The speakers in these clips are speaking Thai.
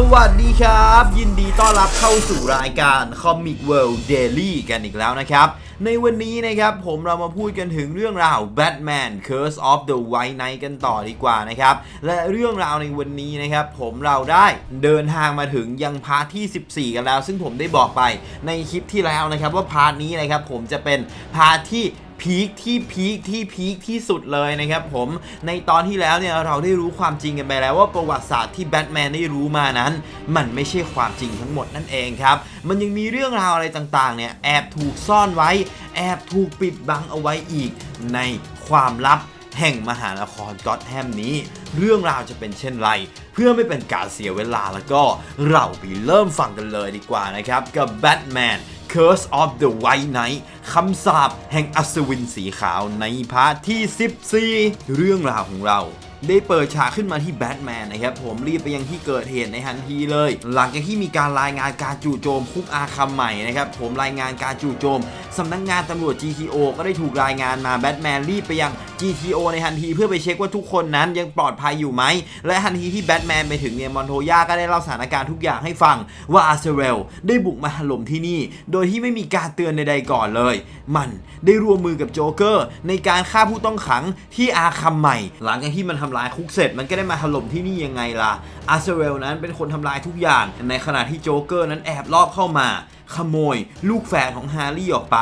สวัสดีครับ ยินดีต้อนรับเข้าสู่รายการ Comic World Daily กันอีกแล้วนะครับ ในวันนี้นะครับผมเรามาพูดกันถึงเรื่องราว Batman Curse of the White Knight กันต่อดีกว่านะครับ และเรื่องราวในวันนี้นะครับผมเราได้เดินทางมาถึงยังพาร์ทที่ 14 กันแล้ว ซึ่งผมได้บอกไปในคลิปที่แล้วนะครับว่าพาร์ทนี้นะครับผมจะเป็นพาร์ทที่ พีคที่พีคที่พีคที่สุดเลยนะครับผมในตอนที่แล้วเนี่ยเราได้รู้ความจริงกันไปแล้วว่าประวัติศาสตร์ที่แบทแมนได้รู้มานั้น มันไม่ใช่ความจริงทั้งหมดนั่นเองครับมันยังมีเรื่องราวอะไรต่างๆเนี่ยแอบถูกซ่อนไว้ แอบถูกปิดบังเอาไว้อีกในความลับ แห่งมหานครก็อตแฮมนี้ เรื่องราวจะเป็นเช่นไร เพื่อไม่เป็นการเสียเวลาแล้วก็เราไปเริ่มฟังกันเลยดีกว่านะครับ กับ Batman Curse of the White Knight คำสาปแห่งอัศวินสีขาวในพาร์ทที่ 14 เรื่องราวของเรา ได้เปิดฉากขึ้นมาที่แบทแมนนะครับผมรีบไปยังที่เกิดเหตุในทันทีเลย หลังจากที่มีการรายงานการจู่โจมคุกอาคัมใหม่นะครับผมรายงานการจู่โจมสำนักงงานตำรวจ GTO ก็ได้ถูกรายงานมาแบทแมนรีบไปยัง GTO ในทันทีเพื่อไปเช็คว่าทุกคนนั้นยังปลอดภัยอยู่ไหม และทันทีที่แบทแมนไปถึงเนี่ยมอนโทยาก็ได้เล่าสถานการณ์ทุกอย่างให้ฟังว่าอาร์เซเรลได้บุกมาถล่มที่นี่ โดยที่ไม่มีการเตือนใดๆก่อนเลย มันได้ร่วมมือกับโจเกอร์ในการฆ่าผู้ต้องขังที่อาคัมใหม่ หลังจากที่มันททำลายคุกเสร็จ มันก็ได้มาถล่มที่นี่ยังไงล่ะอาร์เซเวลนั้นเป็นคนทำลายทุกอย่าง ในขณะที่โจ๊กเกอร์นั้นแอบลอบเข้ามา ขโมย ลูกแฝดของฮาร์รี่ออกไป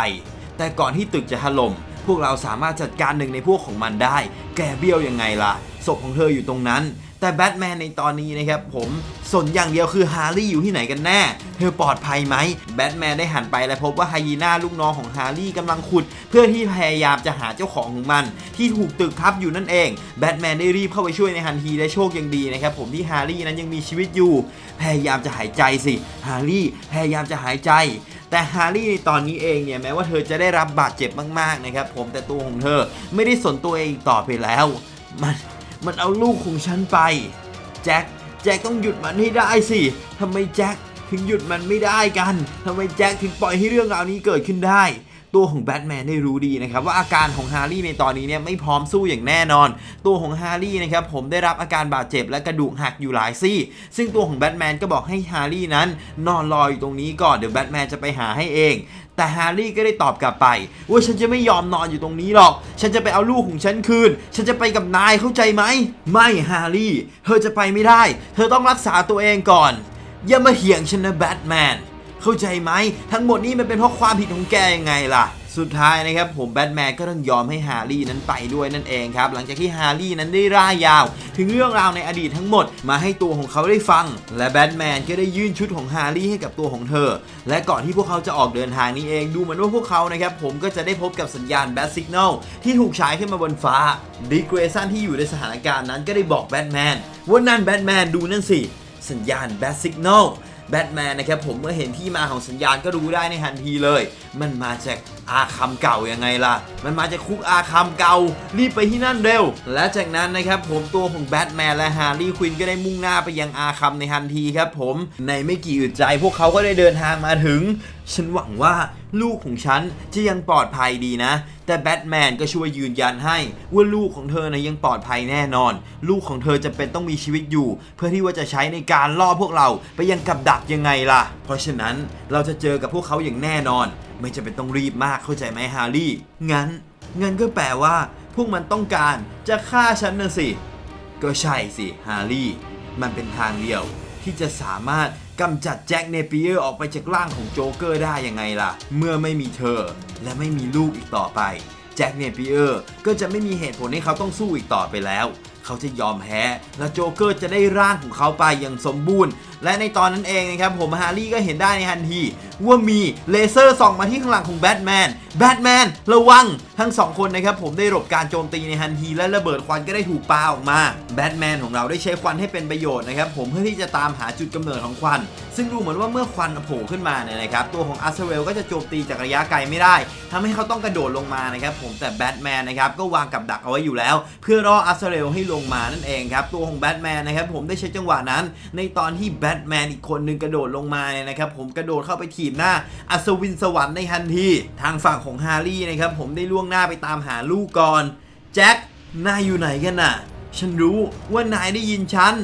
แต่ก่อนที่ตึกจะถล่มพวกเราสามารถจัดการหนึ่งในพวกของมันได้ แกเบี้ยวยังไงล่ะ ศพของเธออยู่ตรงนั้นแต่แบทแมนในตอนนี้นะครับผมสนอย่างเดียวคือฮาร์รี่อยู่ที่ไหนกันแน่ เธอปลอดภัยไหมแบทแมนได้หันไปและพบว่าไฮยีน่าลูกน้องของฮาร์รี่กำลังขุด เพื่อที่พยายามจะหาเจ้าของของมัน ที่ถูกตึกทับอยู่นั่นเองแบทแมนได้รีบเข้าไปช่วยในทันทีและโชคยังดีนะครับผมที่ฮาร์รี่นั้นยังมีชีวิตอยู่ พยายามจะหายใจสิฮาร์รี่พยายามจะหายใจแต่ฮาร์รี่ในตอนนี้เองเนี่ยแม้ว่าเธอจะได้รับบาดเจ็บมากๆนะครับผมแต่ตัวของเธอไม่ได้สนตัวเองต่อไปแล้ว มัน มันเอาลูกของฉันไป แจ็ค แจ็คต้องหยุดมันให้ได้สิทำไมแจ็คถึงหยุดมันไม่ได้กันทำไมแจ็คถึงปล่อยให้เรื่องราวนี้เกิดขึ้นได้ ตัวของแบทแมนได้รู้ดีนะครับว่าอาการของฮาร์รี่ในตอนนี้เนี่ยไม่พร้อมสู้อย่างแน่นอน ตัวของฮาร์รี่นะครับผมได้รับอาการบาดเจ็บและกระดูกหักอยู่หลายซี่ ซึ่งตัวของแบทแมนก็บอกให้ฮาร์รี่นั้น นอนรออยู่ตรงนี้ก่อนเดี๋ยวแบทแมนจะไปหาให้เอง แต่แฮร์รี่ก็ได้ตอบกลับไปว่าฉันจะไม่ยอมนอนอยู่ตรงนี้หรอก ฉันจะไปเอาลูกของฉันคืน ฉันจะไปกับนายเข้าใจไหม ไม่แฮร์รี่ เธอจะไปไม่ได้ เธอต้องรักษาตัวเองก่อน อย่ามาเถียงฉันนะแบทแมน เข้าใจไหม ทั้งหมดนี้มันเป็นเพราะความผิดของแกยังไงล่ะ สุดท้ายนะครับผมแบทแมนก็ต้องยอมให้ฮาร์รี่นั้นไปด้วยนั่นเองครับ หลังจากที่ฮาร์รี่นั้นได้ร่ายยาว ถึงเรื่องราวในอดีตทั้งหมดมาให้ตัวของเขาได้ฟัง และแบทแมนก็ได้ยื่นชุดของฮาร์รี่ให้กับตัวของเธอ และก่อนที่พวกเขาจะออกเดินทางนี้เองดูเหมือนว่าพวกเขานะครับผมก็จะได้พบกับสัญญาณแบทสิกแนลที่ถูกฉายขึ้นมาบนฟ้าดิเกรซันที่อยู่ในสถานการณ์นั้นก็ได้บอกแบทแมนว่านั่นแบทแมนดูนั่นสิสัญญาณแบทสิกแนลแบทแมนนะครับผมเมื่อเห็นที่มาของสัญญาณก็รู้ได้ในทันทีเลย มันมาจากอาคัมเก่ายังไงล่ะ มันมาจากคุกอาคัมเก่า รีบไปที่นั่นเร็ว และจากนั้นนะครับผมตัวของแบทแมนและฮาร์รี่ควินก็ได้มุ่งหน้าไปยังอาคัมในทันทีครับผมในไม่กี่อึดใจพวกเขาก็ได้เดินทางมาถึง ฉันหวังว่าลูกของฉันจะยังปลอดภัยดีนะ แต่แบทแมนก็ช่วยยืนยันให้ ว่าลูกของเธอนะยังปลอดภัยแน่นอน ลูกของเธอจะเป็นต้องมีชีวิตอยู่ เพื่อที่ว่าจะใช้ในการล่อพวกเราไปยังกับดักยังไงล่ะ เพราะฉะนั้นเราจะเจอกับพวกเขาอย่างแน่นอนไม่จะเป็นต้องรีบมากเข้าใจไหมฮาร์รี่ งั้น งั้นก็แปลว่า พวกมันต้องการจะฆ่าฉันนะสิ ก็ใช่สิฮาร์รี่ มันเป็นทางเดียวที่จะสามารถกำจัดแจ็คเนเปียร์ออกไปจากร่างของโจ๊กเกอร์ได้ยังไงล่ะ เมื่อไม่มีเธอและไม่มีลูกอีกต่อไป แจ็คเนเปียร์ก็จะไม่มีเหตุผลให้เขาต้องสู้อีกต่อไปแล้ว เขาจะยอมแพ้และโจ๊กเกอร์จะได้ร่างของเขาไปอย่างสมบูรณ์ และในตอนนั้นเองนะครับผมฮาร์รี่ก็เห็นได้ในทันทีว่ามีเลเซอร์ส่องมาที่ข้างหลังของแบทแมน แบทแมนระวังทั้งสองคนนะครับผมได้หลบการโจมตีในทันทีและระเบิดควันก็ได้ถูกปาออกมา แบทแมนของเราได้ใช้ควันให้เป็นประโยชน์นะครับผมเพื่อที่จะตามหาจุดกำเนิดของควัน ซึ่งดูเหมือนว่าเมื่อควันโผล่ขึ้นมาเนี่ยนะครับตัวของอาร์เซเวลก็จะโจมตีจากระยะไกลไม่ได้ทำให้เขาต้องกระโดดลงมานะครับผมแต่แบทแมนนะครับก็วางกับดักเอาไว้อยู่แล้ว เพื่อรออาร์เซเวลให้ลงมานั่นเองครับตัวของแบทแมนนะครับผมได้ใช้จังหวะนั้น ในตอนที่แบทแมนอีกคนหนึงกระโดดลงมาเนี่ยนะครับผมกระโดดเข้าไปถีบหน้าอัศวินสวรรค์ในทันที ทางฝั่งของฮาร์รี่นะครับผมได้ล่วงหน้าไปตามหาลูกก่อน แจ็คนายอยู่ไหนกันน่ะ ฉันรู้ว่านายได้ยินฉัน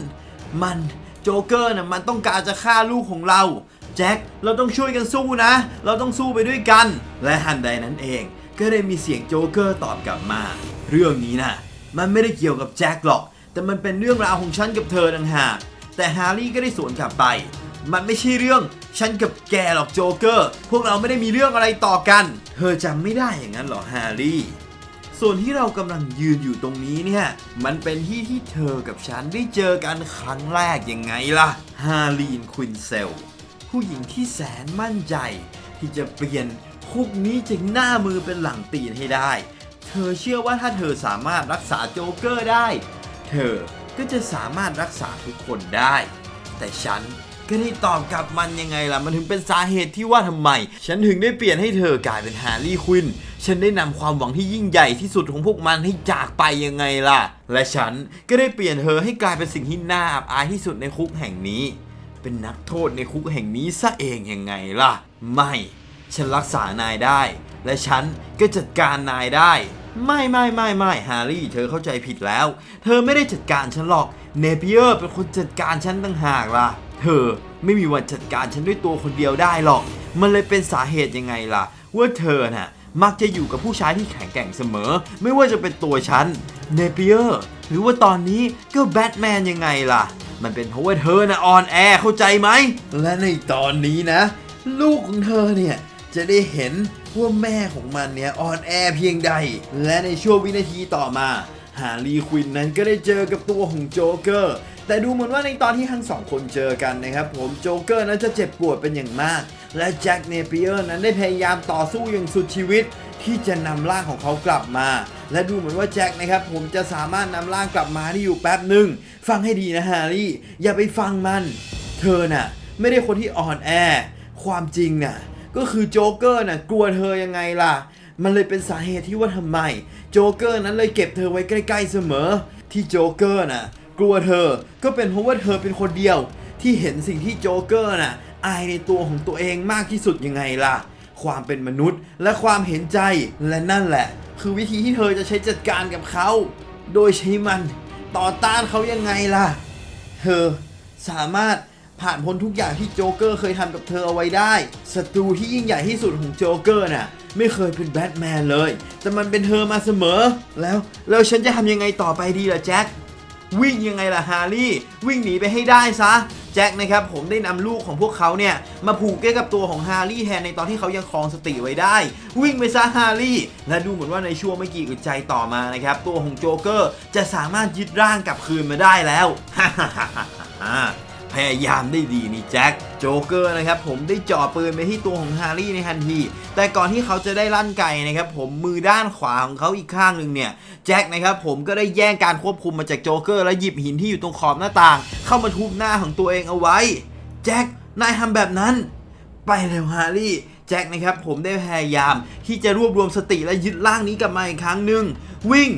มันโจ๊กเกอร์น่ะมันต้องการจะฆ่าลูกของเรา แจ็ค เราต้องช่วยกันสู้นะ เราต้องสู้ไปด้วยกัน และฮันใดนั้นเอง ก็ได้มีเสียงโจ๊กเกอร์ตอบกลับมา เรื่องนี้นะมันไม่ได้เกี่ยวกับแจ็คหรอก แต่มันเป็นเรื่องราวของฉันกับเธอต่างหากแต่ฮาร์รี่ก็ได้สวนกลับไป มันไม่ใช่เรื่อง ฉันกับแกหรอกโจเกอร์ พวกเราไม่ได้มีเรื่องอะไรต่อกัน เธอจำไม่ได้อย่างนั้นหรอแฮร์รี่ ส่วนที่เรากำลังยืนอยู่ตรงนี้เนี่ย มันเป็นที่ที่เธอกับฉันได้เจอกันครั้งแรกยังไงล่ะ ฮารีนควินเซล ผู้หญิงที่แสนมั่นใจ ที่จะเปลี่ยนพวกนี้จากหน้ามือเป็นหลังตีนให้ได้ เธอเชื่อว่าถ้าเธอสามารถรักษาโจเกอร์ได้ เธอก็จะสามารถรักษาทุกคนได้ แต่ฉัน ก็ได้ตอบกลับมันยังไงล่ะ มันถึงเป็นสาเหตุที่ว่าทำไม ฉันถึงได้เปลี่ยนให้เธอกลายเป็นแฮร์รี่ควินฉันได้นำความหวังที่ยิ่งใหญ่ที่สุดของพวกมันให้จากไปยังไงล่ะ และฉันก็ได้เปลี่ยนเธอให้กลายเป็นสิ่งที่น่าอับอายที่สุดในคุกแห่งนี้ เป็นนักโทษในคุกแห่งนี้ซะเองยังไงล่ะ ไม่ ฉันรักษานายได้ และฉันก็จัดการนายได้ไม่ไม่ไม่ไม่แฮร์รี่ เธอเข้าใจผิดแล้ว เธอไม่ได้จัดการฉันหรอก เนเปียร์เป็นคนจัดการฉันต่างหากล่ะ เธอไม่มีวันจัดการฉันด้วยตัวคนเดียวได้หรอก มันเลยเป็นสาเหตุยังไงล่ะ ว่าเธอน่ะมักจะอยู่กับผู้ชายที่แข็งแกร่งเสมอ ไม่ว่าจะเป็นตัวฉันเนเปียร์หรือว่าตอนนี้ก็แบทแมนยังไงล่ะ มันเป็นเพราะว่าเธอน่ะอ่อนแอเข้าใจไหม และในตอนนี้นะ ลูกของเธอเนี่ย จะได้เห็นว่าแม่ของมันเนี่ยอ่อนแอเพียงใด และในช่วงวินาทีต่อมา ฮารีควินนั้นก็ได้เจอกับตัวของโจ๊กเกอร์ แต่ดูเหมือนว่าในตอนที่ทั้งสองคนเจอกันนะครับผมโจ๊กเกอร์นั้นจะเจ็บปวดเป็นอย่างมาก และแจ็คเนเปียร์นั้นได้พยายามต่อสู้อย่างสุดชีวิต ที่จะนำร่างของเขากลับมา และดูเหมือนว่าแจ็คนะครับผมจะสามารถนำร่างกลับมาได้อยู่แป๊บหนึ่งฟังให้ดีนะฮารี่ อย่าไปฟังมัน เธอน่ะไม่ได้คนที่อ่อนแอ ความจริงน่ะก็คือโจ๊กเกอร์น่ะกลัวเธอยังไงล่ะ มันเลยเป็นสาเหตุที่ว่าทำไม โจ๊กเกอร์นั้นเลยเก็บเธอไว้ใกล้ ๆเสมอ ที่โจ๊กเกอร์น่ะ กลัวเธอ ก็เป็นเพราะว่าเธอเป็นคนเดียว ที่เห็นสิ่งที่โจ๊กเกอร์น่ะอายในตัวของตัวเองมากที่สุดยังไงล่ะ ความเป็นมนุษย์และความเห็นใจและนั่นแหละ คือวิธีที่เธอจะใช้จัดการกับเขา โดยใช้มันต่อต้านเขายังไงล่ะ เธอสามารถผ่านพ้นทุกอย่างที่โจ๊กเกอร์เคยทำกับเธอเอาไว้ได้ศัตรูที่ยิ่งใหญ่ที่สุดของโจ๊กเกอร์น่ะไม่เคยเป็นแบทแมนเลย แต่มันเป็นเธอมาเสมอ แล้วแล้วฉันจะทำยังไงต่อไปดีล่ะแจ็ค วิ่งยังไงล่ะฮาร์รี่ วิ่งหนีไปให้ได้ซะแจ็คนะครับผมได้นำลูกของพวกเขาเนี่ยมาผูกใกล้กับตัวของฮาร์รี่แทนในตอนที่เขายังคลองสติไว้ได้ วิ่งไปซะฮาร์รี่ และดูเหมือนว่าในช่วงไม่กี่อึดใจต่อมานะครับตัวของโจ๊กเกอร์จะสามารถยึดร่างกลับคืนมาได้แล้ว พยายามได้ดีนี่แจ็คโจ๊กเกอร์นะครับผมได้จ่อปืนไปที่ตัวของฮาร์รี่ในทันที แต่ก่อนที่เขาจะได้ลั่นไกนะครับผมมือด้านขวาของเขาอีกข้างหนึ่งเนี่ยแจ็คนะครับผมก็ได้แย่งการควบคุมมาจากโจ๊กเกอร์และหยิบหินที่อยู่ตรงขอบหน้าต่าง เข้ามาทุบหน้าของตัวเองเอาไว้แจ็คนายทำแบบนั้น ไปเร็วฮาร์รี่แจ็คนะครับผมได้พยายามที่จะรวบรวมสติและยึดร่างนี้กลับมาอีกครั้งหนึ่งวิ่ง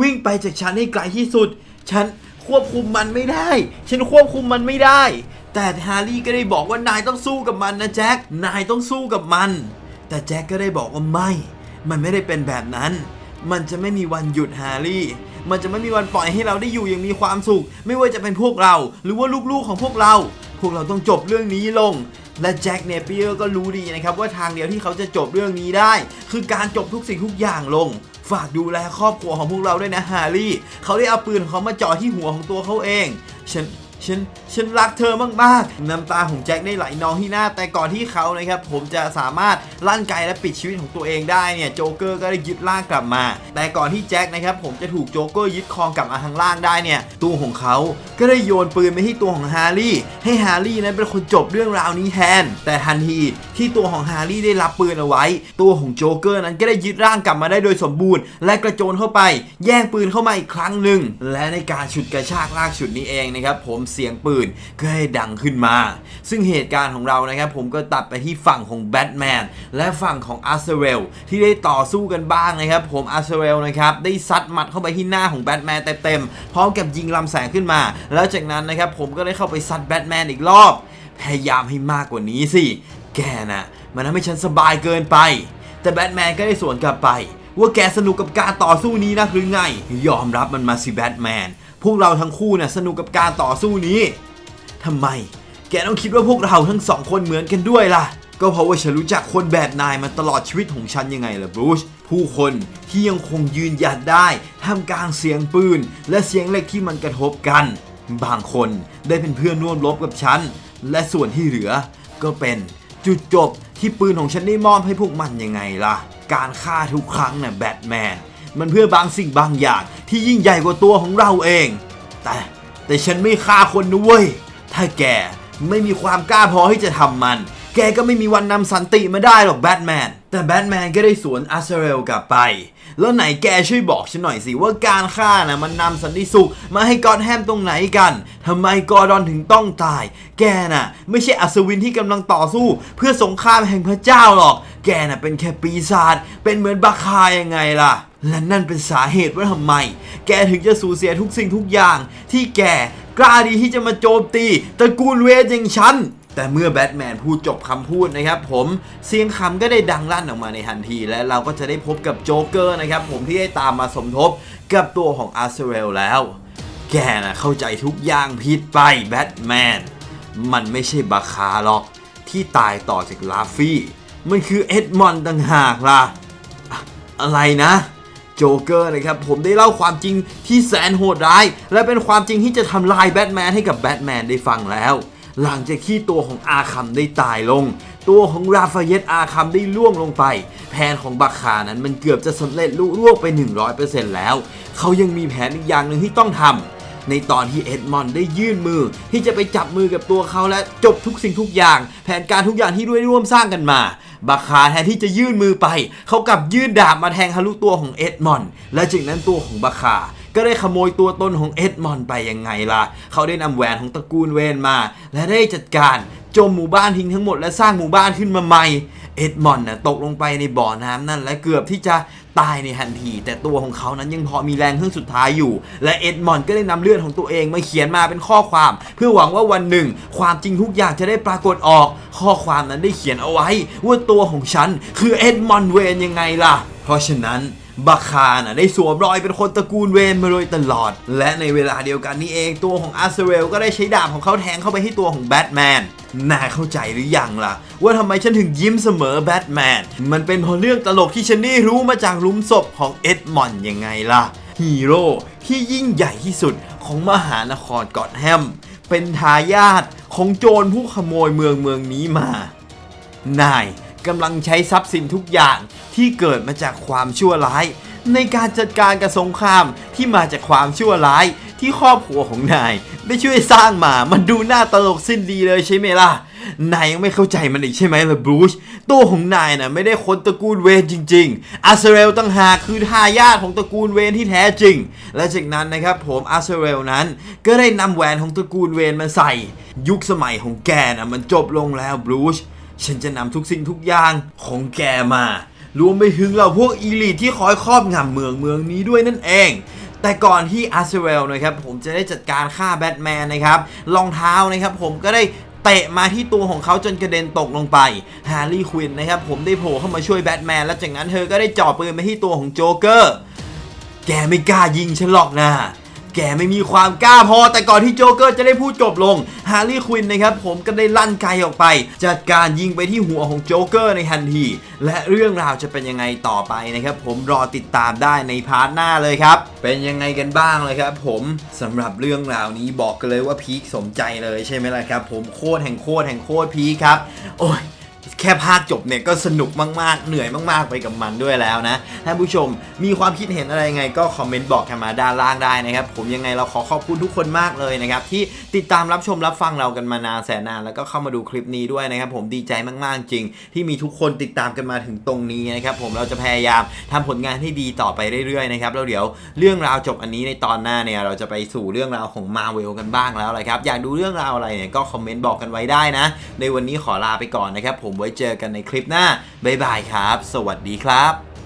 วิ่งไปจากฉันให้ไกลที่สุด ฉัน ควบคุมมันไม่ได้ ฉันควบคุมมันไม่ได้ แต่ฮาร์รี่ก็ได้บอกว่านายต้องสู้กับมันนะแจ็คนายต้องสู้กับมัน แต่แจ็คก็ได้บอกว่าไม่ มันไม่ได้เป็นแบบนั้น มันจะไม่มีวันหยุดฮาร์รี่ มันจะไม่มีวันปล่อยให้เราได้อยู่อย่างมีความสุข ไม่ว่าจะเป็นพวกเรา หรือว่าลูกๆของพวกเรา พวกเราต้องจบเรื่องนี้ลงและแจ็คเนเปียร์ก็รู้ดีนะครับว่าทางเดียวที่เขาจะจบเรื่องนี้ได้ คือการจบทุกสิ่งทุกอย่างลง ฝากดูแลครอบครัวของพวกเราด้วยนะฮาร์รี่ เขาได้เอาปืนของเขามาจ่อที่หัวของตัวเขาเอง ฉัน ฉันฉันรักเธอมากๆ น้ำตาของแจ็คได้ไหลนองที่หน้า แต่ก่อนที่เขานะครับผมจะสามารถลั่นไกและปิดชีวิตของตัวเองได้เนี่ยโจ๊กเกอร์ก็ได้ยึดร่างกลับมา แต่ก่อนที่แจ็คนะครับผมจะถูกโจ๊กเกอร์ยึดครองกลับมาทางล่างได้เนี่ยตัวของเขาก็ได้โยนปืนไปที่ตัวของฮาร์รี่ให้ฮาร์รี่นั้นเป็นคนจบเรื่องราวนี้แทน แต่ทันทีที่ตัวของฮาร์รี่ได้รับปืนเอาไว้ ตัวของโจ๊กเกอร์นั้นก็ได้ยึดร่างกลับมาได้โดยสมบูรณ์ และกระโจนเข้าไป แย่งปืนเข้ามาอีกครั้งหนึ่งและในการฉุดกระชากลากฉุดนี้เองนะครับผมเสียงปืนก็ให้ดังขึ้นมา ซึ่งเหตุการณ์ของเรานะครับ ผมก็ตัดไปที่ฝั่งของแบทแมนและฝั่งของอาร์เซเวลที่ได้ต่อสู้กันบ้างนะครับ ผมอาร์เซเวลนะครับได้ซัดหมัดเข้าไปที่หน้าของแบทแมนเต็มๆพร้อมกับยิงลำแสงขึ้นมา แล้วจากนั้นนะครับผมก็ได้เข้าไปซัดแบทแมนอีกรอบ พยายามให้มากกว่านี้สิ แกน่ะมันทำให้ฉันสบายเกินไป แต่แบทแมนก็ได้สวนกลับไป ว่าแกสนุกกับการต่อสู้นี้นะหรือไง ยอมรับมันมาสิแบทแมน พวกเราทั้งคู่น่ะสนุกกับการต่อสู้นี้ทำไม แกต้องคิดว่าพวกเราทั้งสองคนเหมือนกันด้วยล่ะ ก็เพราะว่าฉันรู้จักคนแบบนายมาตลอดชีวิตของฉันยังไงล่ะบรูซผู้คนที่ยังคงยืนหยัดได้ท่ามกลางเสียงปืน และเสียงเหล็กที่มันกระทบกัน บางคนได้เป็นเพื่อนร่วมรบกับฉัน และส่วนที่เหลือ ก็เป็นจุดจบที่ปืนของฉันได้มอบให้พวกมันยังไงล่ะ การฆ่าทุกครั้งน่ะแบทแมน มันเพื่อบางสิ่งบางอย่างที่ยิ่งใหญ่กว่าตัวของเราเอง แต่แต่ฉันไม่ฆ่าคนนะเว้ย ถ้าแกไม่มีความกล้าพอที่จะทำมัน แกก็ไม่มีวันนำสันติมาได้หรอกแบทแมน แต่แบทแมนก็ได้สวนอาร์เซเรลกลับไป แล้วไหนแกช่วยบอกฉันหน่อยสิว่าการฆ่านะมันนำสันติสุขมาให้กอดแฮมตรงไหนกันทำไมกอร์ดอนถึงต้องตาย แกน่ะ ไม่ใช่อัศวินที่กำลังต่อสู้ เพื่อสงครามแห่งพระเจ้าหรอก แกน่ะเป็นแค่ปีศาจ เป็นเหมือนบาคายังไงล่ะ และนั่นเป็นสาเหตุว่าทำไม แกถึงจะสูญเสียทุกสิ่งทุกอย่าง ที่แกกล้าดีที่จะมาโจมตีตระกูลเวทอย่างฉันแต่เมื่อแบทแมนพูดจบคำพูดนะครับผมเสียงคำก็ได้ดังลั่นออกมาในทันที และเราก็จะได้พบกับโจ๊กเกอร์นะครับผมที่ได้ตามมาสมทบกับตัวของอาร์เซเรลแล้ว แกนะเข้าใจทุกอย่างผิดไปแบทแมนมันไม่ใช่บาคาหรอก ที่ตายต่อจากลาฟี่ มันคือเอ็ดมอนด์ต่างหากล่ะ อะไรนะ โจเกอร์นะครับผมได้เล่าความจริงที่แสนโหดร้าย และเป็นความจริงที่จะทำลายแบทแมนให้กับแบทแมนได้ฟังแล้ว หลังจากที่ตัวของอาคัมได้ตายลง ตัวของราฟาเยตอาคัมได้ล่วงลงไป แผนของบัคคานั้นมันเกือบจะสำเร็จลุล่วงไป 100%แล้ว เขายังมีแผนอีกอย่างหนึ่งที่ต้องทำในตอนที่เอ็ดมอนด์ได้ยื่นมือ ที่จะไปจับมือกับตัวเขาและจบทุกสิ่งทุกอย่าง แผนการทุกอย่างที่ด้วยร่วมสร้างกันมา บาคาแทนที่จะยื่นมือไป เขากลับยื่นดาบมาแทงทะลุตัวของเอ็ดมอนด์และจากนั้นตัวของบาคา ก็ได้ขโมยตัวตนของเอ็ดมอนด์ไปยังไงล่ะ เขาได้นำแหวนของตระกูลเวนมา และได้จัดการจมหมู่บ้านทิ้งทั้งหมดและสร้างหมู่บ้านขึ้นมาใหม่ เอ็ดมอนด์น่ะตกลงไปในบ่อน้ำนั่น และเกือบที่จะตายในทันที แต่ตัวของเขานั้นยังพอมีแรงเครื่องสุดท้ายอยู่ และเอ็ดมอนด์ก็ได้นำเลือดของตัวเองมาเขียนมาเป็นข้อความ เพื่อหวังว่าวันหนึ่ง ความจริงทุกอย่างจะได้ปรากฏออก ข้อความนั้นได้เขียนเอาไว้ ว่าตัวของฉันคือเอ็ดมอนด์เวนยังไงล่ะ เพราะฉะนั้นบัคคาน่ะได้สวมรอยเป็นคนตระกูลเวนมาโดยตลอด และในเวลาเดียวกันนี้เองตัวของอาร์เซเรลก็ได้ใช้ดาบของเขาแทงเข้าไปที่ตัวของแบทแมนนายเข้าใจหรือยังล่ะ ว่าทำไมฉันถึงยิ้มเสมอแบทแมนมันเป็นเพราะเรื่องตลกที่ฉันได้รู้มาจากลุมศพของเอ็ดมอนยังไงล่ะฮีโร่ที่ยิ่งใหญ่ที่สุดของมหานครกอตแฮม เป็นทายาทของโจรผู้ขโมยเมืองเมืองนี้มา นาย กำลังใช้ทรัพย์สินทุกอย่างที่เกิดมาจากความชั่วร้าย ในการจัดการกับสงครามที่มาจากความชั่วร้ายที่ครอบครัวของนาย ได้ช่วยสร้างมา มันดูน่าตลกสิ้นดีเลยใช่ไหมล่ะ นายยังไม่เข้าใจมันอีกใช่ไหมล่ะบรูชตัวของนายน่ะไม่ได้คนตระกูลเวนจริง ๆ อาร์เซเรลตั้งหากคือทายาทของตระกูลเวนที่แท้จริง และจากนั้นนะครับผมอาร์เซเรลนั้น ก็ได้นำแหวนของตระกูลเวนมาใส่ ยุคสมัยของแกน่ะมันจบลงแล้วบรูช ฉันจะนำทุกสิ่งทุกอย่างของแกมา รวมไปถึงเราพวกอีลิทที่คอยครอบงำเมืองเมืองนี้ด้วยนั่นเอง แต่ก่อนที่อาร์เซเรลนะครับผมจะได้จัดการฆ่าแบทแมนนะครับรองเท้านะครับผมก็ได้เตะมาที่ตัวของเขาจนกระเด็นตกลงไปฮาร์ลีย์ควินนะครับผมได้โผล่เข้ามาช่วยแบทแมนแล้วจากนั้นเธอก็ได้จ่อปืนไปที่ตัวของโจ๊กเกอร์แกไม่กล้ายิงฉันหรอกนะ แกไม่มีความกล้าพอ แต่ก่อนที่โจเกอร์จะได้พูดจบลงฮาร์ลีย์ควินนะครับผมก็ได้ลั่นไกลออกไป จัดการยิงไปที่หัวของโจเกอร์ในทันที และเรื่องราวจะเป็นยังไงต่อไปนะครับผมรอติดตามได้ในพาร์ทหน้าเลยครับ เป็นยังไงกันบ้างเลยครับผมสำหรับเรื่องราวนี้บอกกันเลยว่าพีคสมใจเลยใช่ไหมล่ะครับผมโคตรแห่งโคตรแห่งโคตรพีคครับ โอ้ย แค่ภาคจบเนี่ยก็สนุกมากๆ เหนื่อยมากๆไปกับมันด้วยแล้วนะท่านผู้ชมมีความคิดเห็นอะไรไงก็คอมเมนต์บอกกันมาด้านล่างได้นะครับ ผมยังไงเราขอขอบคุณทุกคนมากเลยนะครับ ที่ติดตามรับชมรับฟังเรากันมานานแสนนาน แล้วก็เข้ามาดูคลิปนี้ด้วยนะครับ ผมดีใจมากๆจริง ที่มีทุกคนติดตามกันมาถึงตรงนี้นะครับผมเราจะพยายามทำผลงานให้ดีต่อไปเรื่อยๆนะครับแล้วเดี๋ยวเรื่องราวจบอันนี้ในตอนหน้าเนี่ยเราจะไปสู่เรื่องราวของมาเวลกันบ้างแล้วเลยครับอยากดูเรื่องราวอะไรเนี่ยก็คอมเมนต์บอกกันไว้ได้นะ ในวันนี้ขอลาไปก่อนนะครับผมไว้เจอกันในคลิปหน้าบ๊ายบายครับ สวัสดีครับ